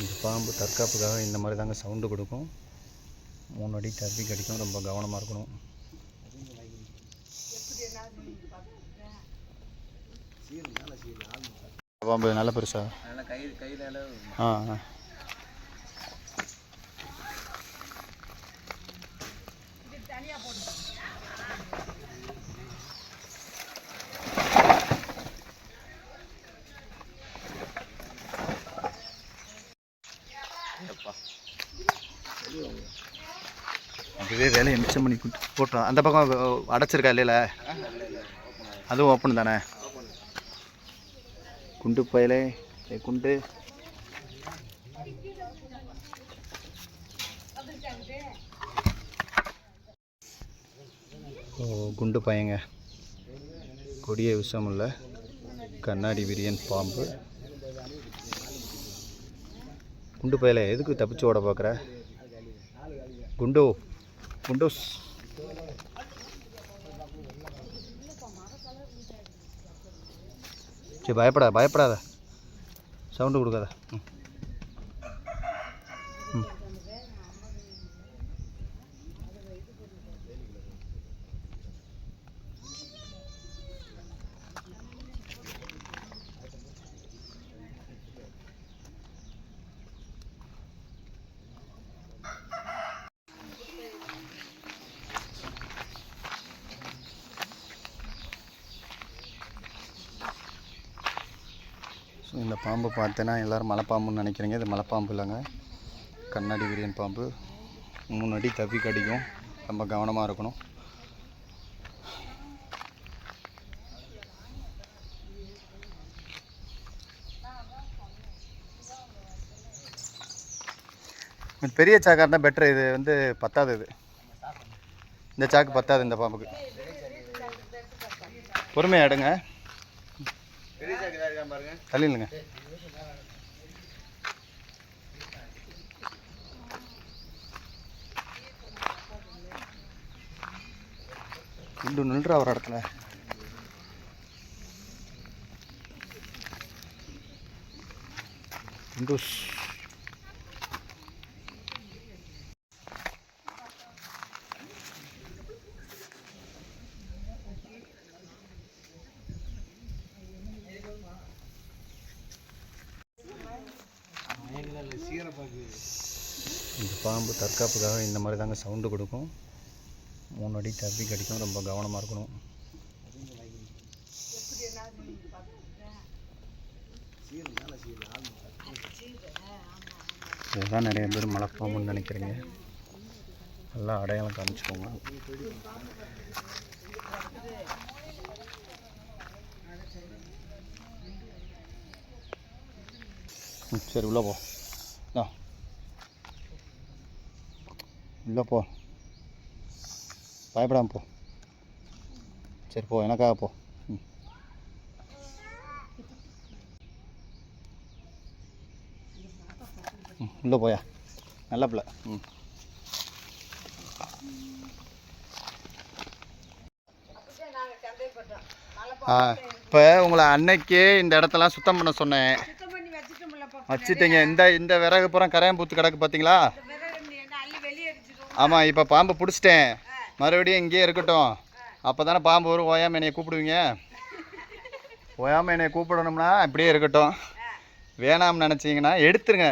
இந்த பாம்பு தற்காப்புக்காக இந்த மாதிரி தாங்க சவுண்டு கொடுக்கும். மூணு அடி தப்பி கடிக்கும். ரொம்ப கவனமாக இருக்கணும். பாம்பு நல்ல பெருசா? நல்லா கை கையில் அதுவே வேலையை மிச்சம் பண்ணி குட்டு போட்டோம் அந்த பக்கம் அடைச்சிருக்கா இல்லையில? அதுவும் ஓப்பன் தானே? குண்டு பயலே குண்டு. ஓ குண்டு பையங்க. கொடிய விஷமுள்ள கண்ணாடி விரியன் பாம்பு. குண்டு பயலே எதுக்கு தப்பிச்சு ஓட பார்க்குற? குண்டு குண்டோஸ் சரி பயப்படாத பயப்படாத. சவுண்டு கொடுக்காத. ம். ஸோ இந்த பாம்பு பார்த்தேன்னா எல்லோரும் மலைப்பாம்புன்னு நினைக்கிறீங்க. இது மலைப்பாம்பு இல்லைங்க. கண்ணாடி விரியன் பாம்பு. மூணு அடி கடிக்கும். ரொம்ப கவனமாக இருக்கணும். பெரிய சாக்காக இருந்தால் பெட்ரு இது வந்து பத்தாது இது. இந்த சாக்கு பத்தாது இந்த பாம்புக்கு. பொறுமையாக எடுங்க பெரிய சாக்கு தான் இருக்கான் பாருங்க தள்ளிடுங்க. குண்டு நில்ற ஒரு இடத்துல. குண்டூஸ். இந்த பாம்பு தற்காப்புக்காக இந்த மாதிரி தாங்க சவுண்டு கொடுக்கும். மூணு அடி தப்பி கடிக்கும் ரொம்ப கவனமாக இருக்கணும். இதுதான் நிறைய பேர் மலைப்பாம்புன்னு நினைக்கிறீங்க. நல்லா அடையாளம் காமிச்சுக்கோங்க. சரி உள்ளே போ. ஆ உள்ளே போ பயப்படாம போ சரி போ எனக்காக போ ம் ம், உள்ளே போயா நல்ல பிள்ளை ம் இப்போ உங்களை அன்னைக்கே இந்த இடத்தெல்லாம் சுத்தம் பண்ண சொன்னேன். வச்சுட்டீங்க இந்த இந்த விறகு புறம் கரையம் பூத்து கிடக்கு பார்த்தீங்களா ஆமாம் இப்போ பாம்பு பிடிச்சிட்டேன். மறுபடியும் இங்கேயே இருக்கட்டும். அப்போ தானே பாம்பு வரும். ஓயாமல் என்னையை கூப்பிடுவீங்க. ஓயாமல் என்னையை கூப்பிடணும்னா இப்படியே இருக்கட்டும். வேணாம்னு நினச்சிங்கன்னா எடுத்துருங்க.